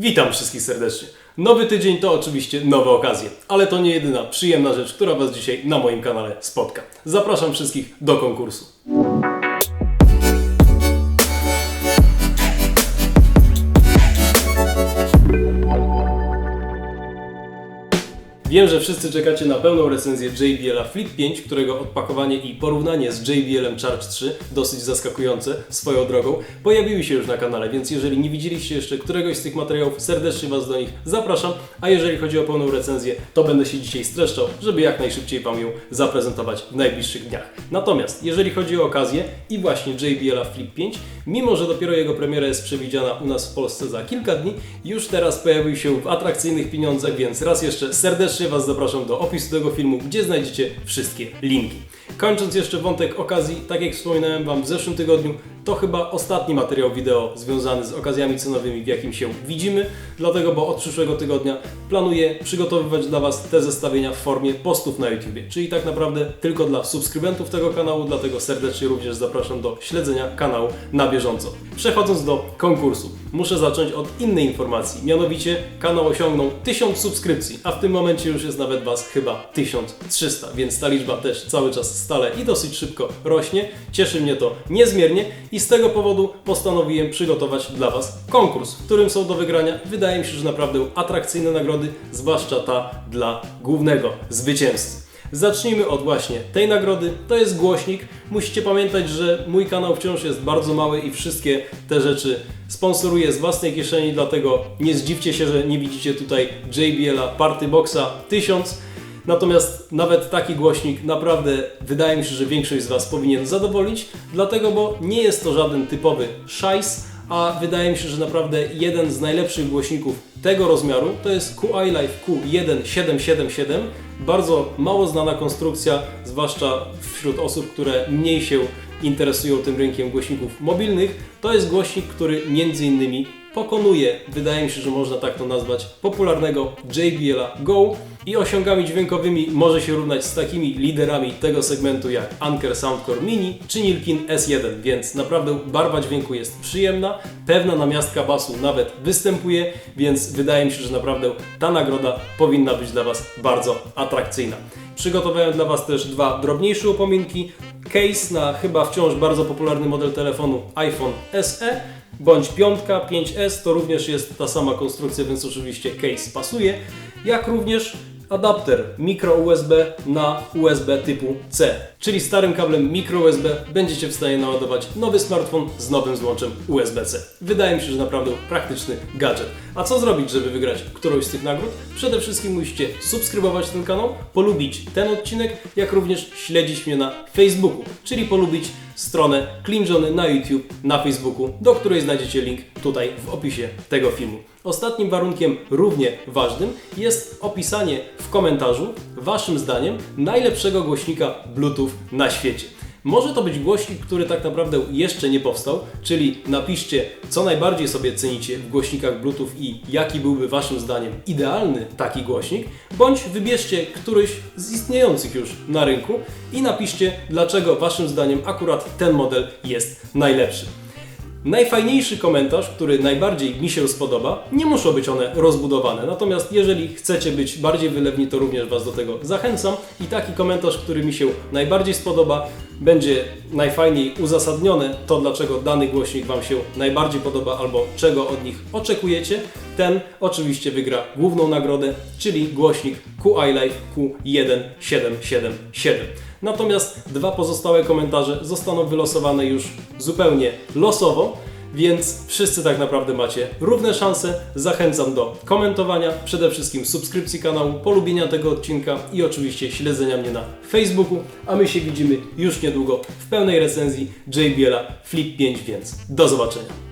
Witam wszystkich serdecznie. Nowy tydzień to oczywiście nowe okazje, ale to nie jedyna przyjemna rzecz, która Was dzisiaj na moim kanale spotka. Zapraszam wszystkich do konkursu. Wiem, że wszyscy czekacie na pełną recenzję JBL Flip 5, którego odpakowanie i porównanie z JBL Charge 3, dosyć zaskakujące swoją drogą, pojawiły się już na kanale, więc jeżeli nie widzieliście jeszcze któregoś z tych materiałów, serdecznie Was do nich zapraszam, a jeżeli chodzi o pełną recenzję, to będę się dzisiaj streszczał, żeby jak najszybciej Wam ją zaprezentować w najbliższych dniach. Natomiast jeżeli chodzi o okazję i właśnie JBL Flip 5, mimo że dopiero jego premiera jest przewidziana u nas w Polsce za kilka dni, już teraz pojawił się w atrakcyjnych pieniądzach, więc raz jeszcze serdecznie Was zapraszam do opisu tego filmu, gdzie znajdziecie wszystkie linki. Kończąc jeszcze wątek okazji, tak jak wspominałem Wam w zeszłym tygodniu, to chyba ostatni materiał wideo związany z okazjami cenowymi, w jakim się widzimy, dlatego, bo od przyszłego tygodnia planuję przygotowywać dla Was te zestawienia w formie postów na YouTube, czyli tak naprawdę tylko dla subskrybentów tego kanału, dlatego serdecznie również zapraszam do śledzenia kanału na bieżąco. Przechodząc do konkursu, muszę zacząć od innej informacji, mianowicie kanał osiągnął 1000 subskrypcji, a w tym momencie już jest nawet Was chyba 1300, więc ta liczba też cały czas stale i dosyć szybko rośnie. Cieszy mnie to niezmiernie i z tego powodu postanowiłem przygotować dla Was konkurs, w którym są do wygrania, wydaje mi się, że naprawdę atrakcyjne nagrody, zwłaszcza ta dla głównego zwycięzcy. Zacznijmy od właśnie tej nagrody. To jest głośnik. Musicie pamiętać, że mój kanał wciąż jest bardzo mały i wszystkie te rzeczy sponsoruję z własnej kieszeni, dlatego nie zdziwcie się, że nie widzicie tutaj JBL-a Party Boxa 1000. Natomiast nawet taki głośnik naprawdę wydaje mi się, że większość z Was powinien zadowolić, dlatego bo nie jest to żaden typowy szajs, a wydaje mi się, że naprawdę jeden z najlepszych głośników tego rozmiaru to jest QI Life Q1777. Bardzo mało znana konstrukcja, zwłaszcza wśród osób, które mniej się interesują tym rynkiem głośników mobilnych. To jest głośnik, który między innymi pokonuje, wydaje mi się, że można tak to nazwać, popularnego JBL Go i osiągami dźwiękowymi może się równać z takimi liderami tego segmentu jak Anker Soundcore Mini czy Nilkin S1, więc naprawdę barwa dźwięku jest przyjemna, pewna namiastka basu nawet występuje, więc wydaje mi się, że naprawdę ta nagroda powinna być dla Was bardzo atrakcyjna. Przygotowałem dla Was też dwa drobniejsze upominki, case na chyba wciąż bardzo popularny model telefonu iPhone SE bądź piątka 5S to również jest ta sama konstrukcja, więc oczywiście case pasuje, jak również adapter micro USB na USB typu C, czyli starym kablem micro USB będziecie w stanie naładować nowy smartfon z nowym złączem USB-C. Wydaje mi się, że naprawdę praktyczny gadżet. A co zrobić, żeby wygrać którąś z tych nagród? Przede wszystkim musicie subskrybować ten kanał, polubić ten odcinek, jak również śledzić mnie na Facebooku, czyli polubić stronę Johnny na YouTube, na Facebooku, do której znajdziecie link tutaj w opisie tego filmu. Ostatnim warunkiem równie ważnym jest opisanie w komentarzu Waszym zdaniem najlepszego głośnika Bluetooth na świecie. Może to być głośnik, który tak naprawdę jeszcze nie powstał, czyli napiszcie, co najbardziej sobie cenicie w głośnikach Bluetooth i jaki byłby Waszym zdaniem idealny taki głośnik, bądź wybierzcie któryś z istniejących już na rynku i napiszcie, dlaczego Waszym zdaniem akurat ten model jest najlepszy. Najfajniejszy komentarz, który najbardziej mi się spodoba, nie muszą być one rozbudowane. Natomiast jeżeli chcecie być bardziej wylewni, to również Was do tego zachęcam. I taki komentarz, który mi się najbardziej spodoba, będzie najfajniej uzasadnione to, dlaczego dany głośnik Wam się najbardziej podoba albo czego od nich oczekujecie. Ten oczywiście wygra główną nagrodę, czyli głośnik QI Life Q1777. Natomiast dwa pozostałe komentarze zostaną wylosowane już zupełnie losowo, więc wszyscy tak naprawdę macie równe szanse. Zachęcam do komentowania, przede wszystkim subskrypcji kanału, polubienia tego odcinka i oczywiście śledzenia mnie na Facebooku, a my się widzimy już niedługo w pełnej recenzji JBL Flip 5, więc do zobaczenia.